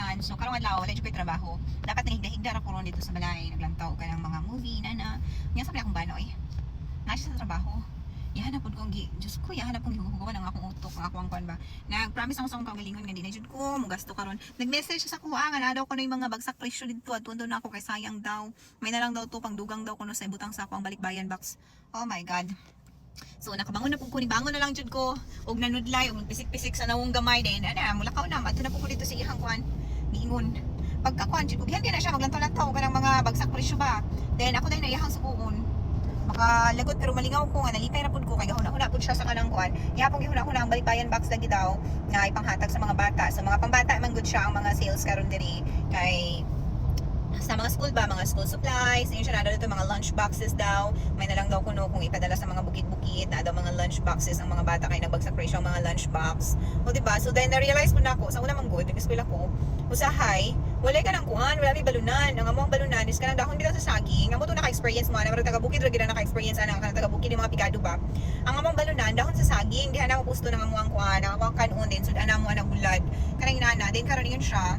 tanan. So karong adlaw wala koy trabaho. Dapat nahigda-higda ra ko ron dito sa balay, naglantaw ka ng mga movie na na. Nya sa akong banoy. Nasa sa trabaho. Yahanap pud kong gi, Diyos ko, yahanap kong gihuhugawan ang akong utok, ang akong kwan ba. Nag-promise ako sa akong kagalingon nga di na jud ko, mo gasto karon. Nag-message sa kuha nga na daw na yung mga bagsak presyo dito at na ako kay sayang daw. May na lang daw to pang dugang daw kuno sa ibutang sa ako ang balikbayan box. Oh my god. So nakabangon na po ko ni bangon na lang jud ko og nanudlay og pisik-pisik sa nawong gamay din. Ana, mulakaw na adto na ko dito sa ihang kwan. Giingon. Pagkakuan jud ko gihan na siya maglantaw-lantaw kanang mga bagsak presyo ba. Then ako dai na iyahang sukuon. Makalagot pero malingaw ko nga nalipay na pud ko kay gahuna-huna pud siya sa kanang kwan. Yapong gihuna-huna ang balikbayan box lagi daw nga ipanghatag sa mga bata. Sa mga pambata man gud siya ang mga sales karon diri kay sa mga school ba, mga school supplies, yun siya na daw ito, mga lunch boxes daw. May na lang daw kuno kung ipadala sa mga bukid-bukid, na daw mga lunch boxes ang mga bata kay nagbagsak presyo ang mga lunch box. O diba? So then na-realize ko na ako, sa una mang good, nag-school ako, usahay, wala ka ng kuhan, wala may balunan. Ang among balunan is kanang dahon bitaw sa saging. Amo to naka-experience mo, na taga bukid ra na naka-experience ana kanang taga bukid mga pigado ba. Ang among balunan dahon sa saging, diha na ako gusto ng among kuhan, ang among kanon din sud ana mo ana bulad. Kanang inana din karon yun siya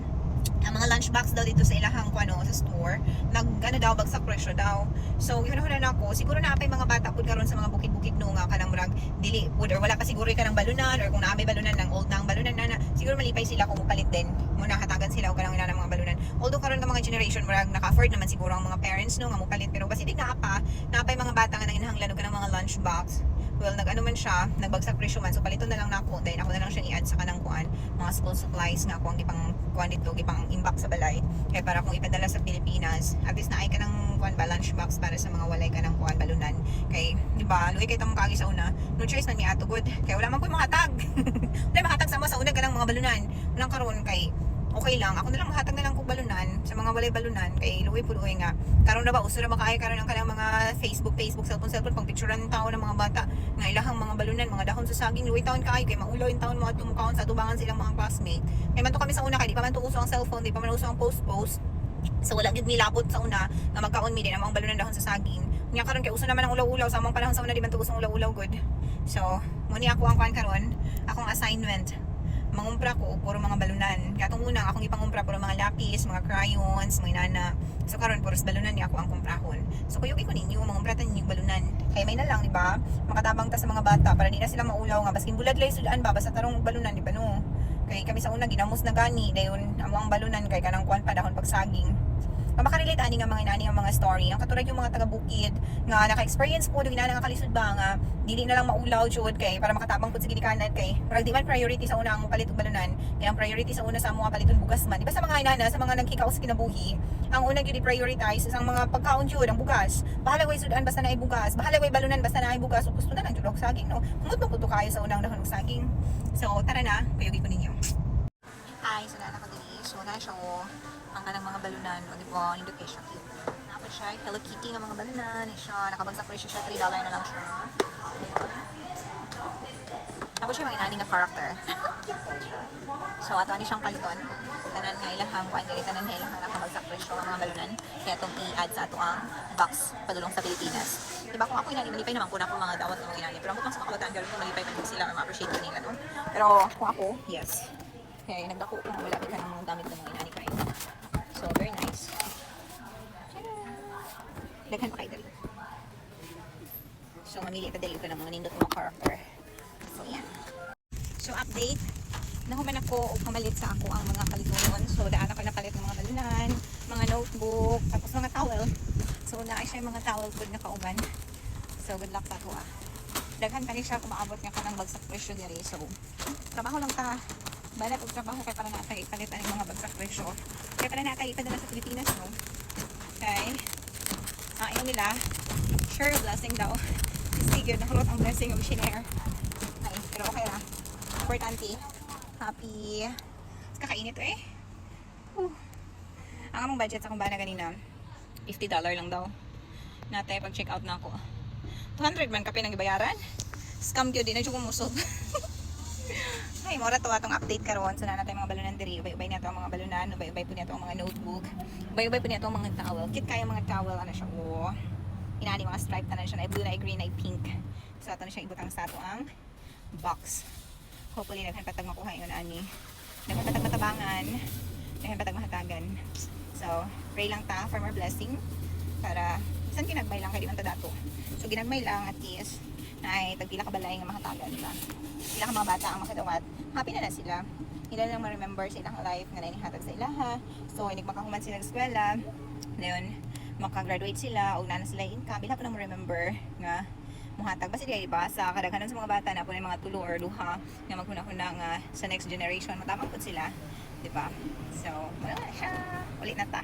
mga lunchbox daw dito sa ilahang kuano sa store nag ano daw bagsak presyo daw. So yun na ako. Siguro na apay mga bata pud karon sa mga bukid-bukid no nga kanang murag dili pud or wala pa siguro ka ng balunan or kung naamay balunan ng old na ang balunan na, na siguro malipay sila kung mupalit din mo nakatagan sila o kanang ina mga balunan. Although karon ng mga generation murag naka-afford naman siguro ang mga parents no nga mupalit pero basi di na apa naapay mga bata nga nanginahanglan og kanang mga lunchbox well nag ano man siya nagbagsak presyo man. So paliton na lang nako dahil ako na lang siya i-add sa kanang kuan mga school supplies nga ako ang gipang kuan dito gipang imbak sa balay. Kaya para kung ipadala sa Pilipinas at least naay ka ng kuan ba lunchbox para sa mga walay ka ng kuan balunan. Kay di ba luwi kay tamo kaagi sa una no choice na mi ato good. Kay wala man ko mahatag wala mahatag sa mo sa una ka ng mga balunan. Unang karon kay okay lang. Ako na lang mahatag na lang kog balunan sa mga walay balunan kay luwi pud uy nga. Karon na ba uso na makaay karon ang kanang mga Facebook Facebook cellphone cellphone pang picturean tao ng mga bata nga ilahang mga balunan mga dahon sa saging luwi taon kaayo kay maulaw yung taon mo at tumukawon sa tubangan silang mga classmate. Kay man to kami sa una kay di pa man to uso ang cellphone di pa man uso ang post post So wala gid milabot sa una nga magkaon mi din ang mga balunan dahon sa saging. Nya karon kay uso naman ang ulaw-ulaw sa among panahon sa una di man to usong ulaw-ulaw good. So mo ni ako ang kuan karon, akong assignment mangumpra ko puro mga balunan. Katong una akong ipangumpra puro mga lapis, mga crayons, mga inana. So karon puros balunan ni ako ang kumprahon. So kuyugi ko ninyo mangumpratan ninyo balunan. Kay may na lang di ba? Makatabang ta sa mga bata para di na sila maulaw nga baskin bulag lay sudan ba basta tarong balunan di ba no? Kay kami sa una ginamos na gani dayon ang balunan kay kanang kuan pa dahon pagsaging. Nga makarelate ani nga mga inani ang mga story. Ang katulad yung mga taga bukid nga naka-experience po dugina nga kalisod ba nga dili na lang maulaw jud kay para makatabang pud sa ginikanan kay para di man priority sa una ang palit og balunan. Kaya ang priority sa una sa mga paliton bugas man. Di ba sa mga inana sa mga nagkikaw sa kinabuhi, ang una gyud prioritize ang mga pagkaon jud ang bugas. Bahala way sudan basta naay bugas. Bahala way balunan basta naay bugas. So gusto na lang jud og saging no. Humot mo pud kayo sa unang dahon og saging. So tara na, kuyugi ko ninyo. Ay, so na ako. So na siya oh. Ang kanang mga balunan, o nindot kay siya. Napa siya, Hello Kitty nga mga balunan. Ni siya, nakabagsak presyo siya, 3 dollar na lang siya. Tapos siya mga nga character. so, ato ni siyang paliton. Tanan nga ilahang kuan diri tanan nga ilahang nakabagsak presyo nga mga balunan. Kaya itong i-add sa ato ang box padulong sa Pilipinas. Diba kung ako inani, malipay naman ko na akong mga dawat ng mga inani. Pero butang sa makabataan, gawin ko malipay pa sila or ma-appreciate nila. No? Pero kung ako, yes. Kaya nagdako ko wala ka ng mga gamit ng mga inani kayo. So, very nice. Daghan pa kayo. So, mamili pa dali ko ng mga nindot mga character. So, yan. So, update. Nahuman ako o kamalit sa ako ang mga kalitunon. So, daan ako napalit ng mga balunan, mga notebook, tapos mga towel. So, naay siya yung mga towel good na kauban. So, good luck sa ako ah. Daghan rin siya kung maabot nga ka ng bagsak presyo diri. So, trabaho lang ta. Balat og trabaho kay para natin ipalit ang mga bagsak presyo. Kaya para natin ipadala sa Pilipinas, no? Okay. Ah, ayaw nila. Sure, blessing daw. Sige, nakulot ang blessing of shinare. Ay, pero okay na. Importante. Happy. Kakainit to eh. Whew. Ang among budget sa kung bana ganina, $50 lang daw. Natay pag check out na ako. 200 man kape nang ibayaran. Scam gyud din na jud kumusog. Ay, mora to atong update karon so na natin mga balunan diri. Ubay-ubay na ang mga balunan, ubay-ubay po nito ang mga notebook. Ubay-ubay po nito ang mga towel. Kit kaya mga towel ano siya. Oh. Inani mga stripe na siya na blue na green na pink. So ato na siya ibutang sa ato ang box. Hopefully naghan patag makuha yun ani. Naghan patag matabangan. Dahil batag mahatagan. So, pray lang ta for more blessing para isan kinagmay lang kay di man ta dato. So ginagmay lang at least ay tagpila ka balay nga mahatagan ba. Sila ka mga bata ang makadawat. Happy na na sila. Ila lang ma-remember sa ilang life nga nainihatag sa ilaha. So, inig makahuman sila sa eskwela. Ngayon, makagraduate sila o na sila income. Ila pa na mo-remember nga muhatag ba sila iba sa kadaghanan sa mga bata na po mga tulo or luha nga maghuna-huna nga sa next generation matamang po sila di ba so wala siya ulit na ta